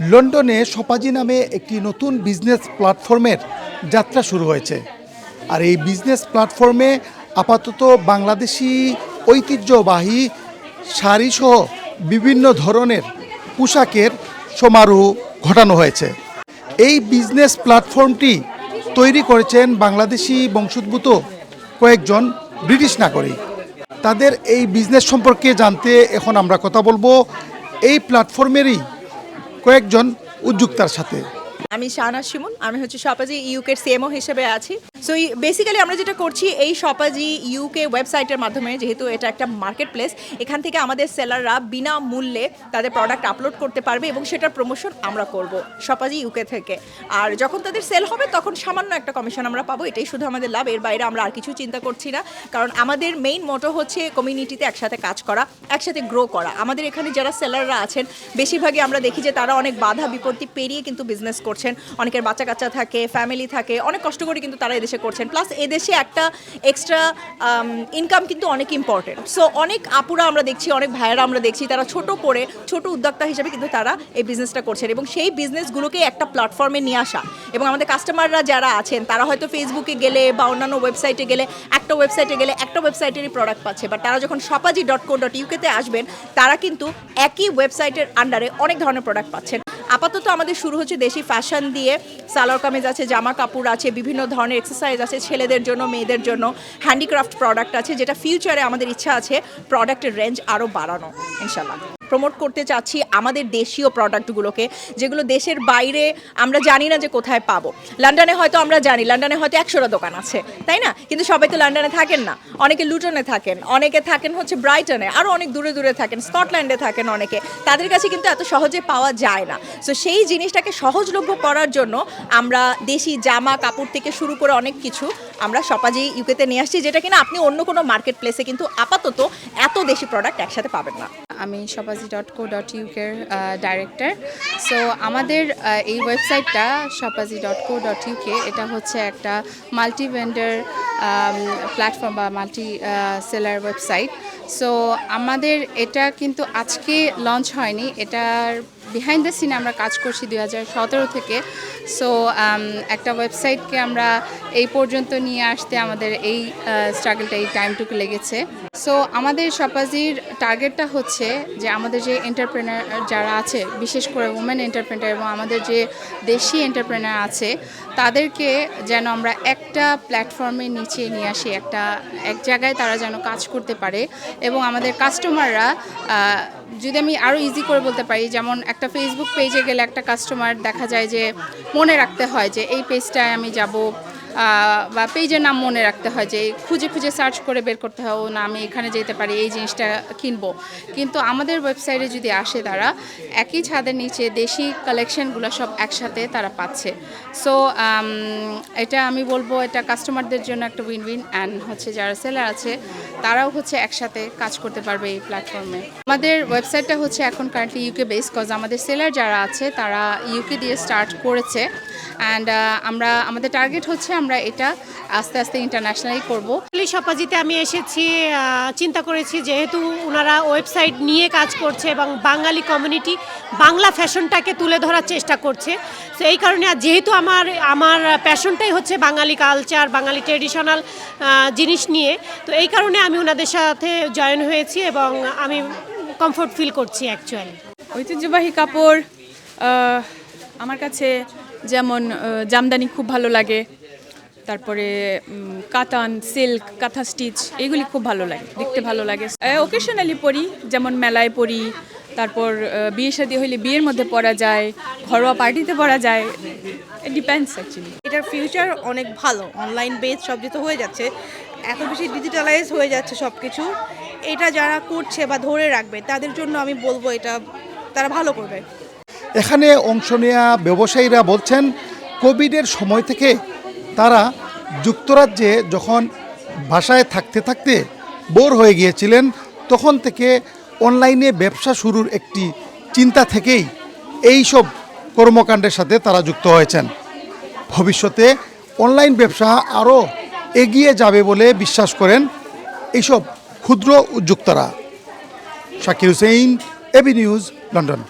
লন্ডনে সপাজি নামে একটি নতুন বিজনেস প্ল্যাটফর্মের যাত্রা শুরু হয়েছে। আর এই বিজনেস প্ল্যাটফর্মে আপাতত বাংলাদেশি ঐতিহ্যবাহী শাড়িসহ বিভিন্ন ধরনের পোশাকের সমারোহ ঘটানো হয়েছে। এই বিজনেস প্ল্যাটফর্মটি তৈরি করেছেন বাংলাদেশি বংশোদ্ভূত কয়েকজন ব্রিটিশ নাগরিক। তাদের এই বিজনেস সম্পর্কে জানতে এখন আমরা কথা বলব। এই প্ল্যাটফর্মেরই কয়েকজন উদ্যোক্তার সাথে। আমি শাহনা শিমুন আমি হচ্ছে শপাজি ইউকের সিএমও হিসেবে আছি। সো বেসিক্যালি আমরা যেটা করছি, এই শপাজি ইউকে ওয়েবসাইটের মাধ্যমে, যেহেতু এটা একটা মার্কেট প্লেস এখান থেকে আমাদের সেলাররা বিনা মূল্যে তাদের প্রোডাক্ট আপলোড করতে পারবে এবং সেটার প্রমোশন আমরা করব শপাজি ইউকে থেকে। আর যখন তাদের সেল হবে, তখন সামান্য একটা কমিশন আমরা পাবো। এটাই শুধু আমাদের লাভ, এর বাইরে আমরা আর কিছু চিন্তা করছি না। কারণ আমাদের মেইন মোটো হচ্ছে কমিউনিটিতে একসাথে কাজ করা, একসাথে গ্রো করা। আমাদের এখানে যারা সেলাররা আছেন, বেশিরভাগই আমরা দেখি যে তারা অনেক বাধা বিপত্তি পেরিয়ে কিন্তু বিজনেস করছেন। অনেকের বাচ্চা কাচ্চা থাকে ফ্যামিলি থাকে, অনেক কষ্ট করে কিন্তু তারা এদেশে করছেন। প্লাস এদেশে একটা এক্সট্রা ইনকাম কিন্তু অনেক ইম্পর্টেন্ট সো অনেক আপুরা আমরা দেখছি, অনেক ভাইয়েরা আমরা দেখছি, তারা ছোট করে, ছোট উদ্যোক্তা হিসেবে কিন্তু তারা এই বিজনেসটা করছেন। এবং সেই বিজনেসগুলোকে একটা প্ল্যাটফর্মে নিয়ে আসা। এবং আমাদের কাস্টমাররা যারা আছেন, তারা হয়তো ফেসবুকে গেলে বা অন্যান্য ওয়েবসাইটে গেলে, একটা ওয়েবসাইটে গেলে একটা ওয়েবসাইটেরই প্রোডাক্ট পাচ্ছে। বাট তারা যখন সপাজি ডট কো ডট ইউকেতে আসবেন, তারা কিন্তু একই ওয়েবসাইটের আন্ডারে অনেক ধরনের প্রোডাক্ট পাচ্ছেন। আপাতত আমাদের শুরু হচ্ছে দেশি ফ্যাশন দিয়ে। সালোয়ার কামিজ আছে, জামা কাপড় আছে, বিভিন্ন ধরনের এক্সারসাইজ আছে ছেলেদের জন্য, মেয়েদের জন্য। হ্যান্ডিক্রাফট প্রোডাক্ট আছে, যেটা ফিউচারে আমাদের ইচ্ছা আছে প্রোডাক্টের রেঞ্জ আরও বাড়ানো ইনশাল্লাহ প্রমোট করতে চাচ্ছি আমাদের দেশীয় প্রোডাক্টগুলোকে যেগুলো দেশের বাইরে আমরা জানি না যে কোথায় পাবো। লন্ডনে হয়তো আমরা জানি লন্ডনে হয়তো একশোটা দোকান আছে, তাই না? কিন্তু সবাই তো লন্ডনে থাকেন না। অনেকে লুটনে থাকেন, অনেকে থাকেন হচ্ছে ব্রাইটনে আরও অনেক দূরে দূরে থাকেন স্কটল্যান্ডে থাকেন অনেকে। তাদের কাছে কিন্তু এত সহজে পাওয়া যায় না। সো সেই জিনিসটাকে সহজলভ্য করার জন্য আমরা দেশি জামা কাপড় থেকে শুরু করে অনেক কিছু আমরা সপাজি ইউকেতে নিয়ে আসছি, যেটা কিনা আপনি অন্য কোনো মার্কেট প্লেসে কিন্তু আপাতত এত দেশি প্রোডাক্ট একসাথে পাবেন না। আমি সপাজি ডট কো ডট ইউকের ডাইরেক্টর সো আমাদের এই ওয়েবসাইটটা শপাজি ডট কো ডট ইউকে এটা হচ্ছে একটা মাল্টি ভেন্ডার প্ল্যাটফর্ম বা মাল্টি সেলার ওয়েবসাইট সো আমাদের, এটা কিন্তু আজকে লঞ্চ হয়নি, এটার বিহাইন্ড দ্য সিনে আমরা কাজ করছি দুই হাজার সতেরো থেকে। সো একটা ওয়েবসাইটকে আমরা এই পর্যন্ত নিয়ে আসতে আমাদের এই স্ট্রাগলটা এই টাইমটুকু লেগেছে। সো আমাদের সপাজির টার্গেটটা হচ্ছে যে আমাদের যে এন্টারপ্রেনার যারা আছে, বিশেষ করে উমেন এন্টারপ্রেনার এবং আমাদের যে দেশি এন্টারপ্রেনার আছে, তাদেরকে যেন আমরা একটা প্ল্যাটফর্মের নিচে নিয়ে আসি, একটা, এক জায়গায় তারা যেন কাজ করতে পারে। এবং আমাদের কাস্টমাররা যদি আমি আরও ইজি করে বলতে পারি, যেমন একটা ফেসবুক পেজে গেলে একটা কাস্টমার দেখা যায় যে মনে রাখতে হয় যে এই পেজটায় আমি যাব। বা পেজের নাম মনে রাখতে হয় যে খুঁজে খুঁজে সার্চ করে বের করতে হয়, ও না, আমি এখানে যেতে পারি, এই জিনিসটা কিনবো। কিন্তু আমাদের ওয়েবসাইটে যদি আসে তারা, একই ছাদের নিচে দেশি কালেকশনগুলো সব একসাথে তারা পাচ্ছে। সো এটা আমি বলব, এটা কাস্টমারদের জন্য একটা উইন উইন অ্যান্ড হচ্ছে যারা সেলার আছে, তারাও হচ্ছে একসাথে কাজ করতে পারবে এই প্ল্যাটফর্মে আমাদের ওয়েবসাইটটা হচ্ছে এখন কারেন্টলি ইউকে বেস কজ আমাদের সেলার যারা আছে, তারা ইউকে দিয়ে স্টার্ট করেছে। অ্যান্ড আমরা, আমাদের টার্গেট হচ্ছে আমরা এটা আস্তে আস্তে ইন্টারন্যাশনালি করব। আসলে সপাজিতে আমি এসেছি চিন্তা করেছি যেহেতু ওনারা ওয়েবসাইট নিয়ে কাজ করছে এবং বাঙালি কমিউনিটি বাংলা ফ্যাশনটাকে তুলে ধরার চেষ্টা করছে। তো এই কারণে আর যেহেতু আমার আমার প্যাশনটাই হচ্ছে বাঙালি কালচার বাঙালি ট্রেডিশনাল জিনিস নিয়ে তো এই কারণে আমি ওনাদের সাথে জয়েন হয়েছি এবং আমি কমফোর্ট ফিল করছি অ্যাকচুয়ালি ঐতিহ্যবাহী কাপড় আমার কাছে যেমন জামদানি খুব ভালো লাগে তারপরে কাতান সিল্ক কাঁথা স্টিচ এগুলি খুব ভালো লাগে দেখতে ভালো লাগে। ওকেশনালি পরি যেমন মেলায় পরি তারপর বিয়ে শাদী হইলে বিয়ের মধ্যে পরা যায় ঘরোয়া পার্টিতে পরা যায় ডিপেন্ডস অ্যাকচুয়ালি এটার ফিউচার অনেক ভালো অনলাইন বেস সব যেহেতু হয়ে যাচ্ছে এত বেশি ডিজিটালাইজ হয়ে যাচ্ছে সব কিছু এটা যারা করছে বা ধরে রাখবে তাদের জন্য আমি বলব এটা তারা ভালো করবে। এখানে অংশ নেওয়া ব্যবসায়ীরা বলছেন কোভিডের সময় থেকে তারা যুক্তরাজ্যে যখন ভাষায় থাকতে থাকতে বোর হয়ে গিয়েছিলেন, তখন থেকে অনলাইনে ব্যবসা শুরুর একটি চিন্তা থেকেই এই সব কর্মকাণ্ডের সাথে তারা যুক্ত হয়েছেন। ভবিষ্যতে অনলাইন ব্যবসা আরও এগিয়ে যাবে বলে বিশ্বাস করেন এইসব ক্ষুদ্র উদ্যোক্তারা। Shakir Hussain AB news, London.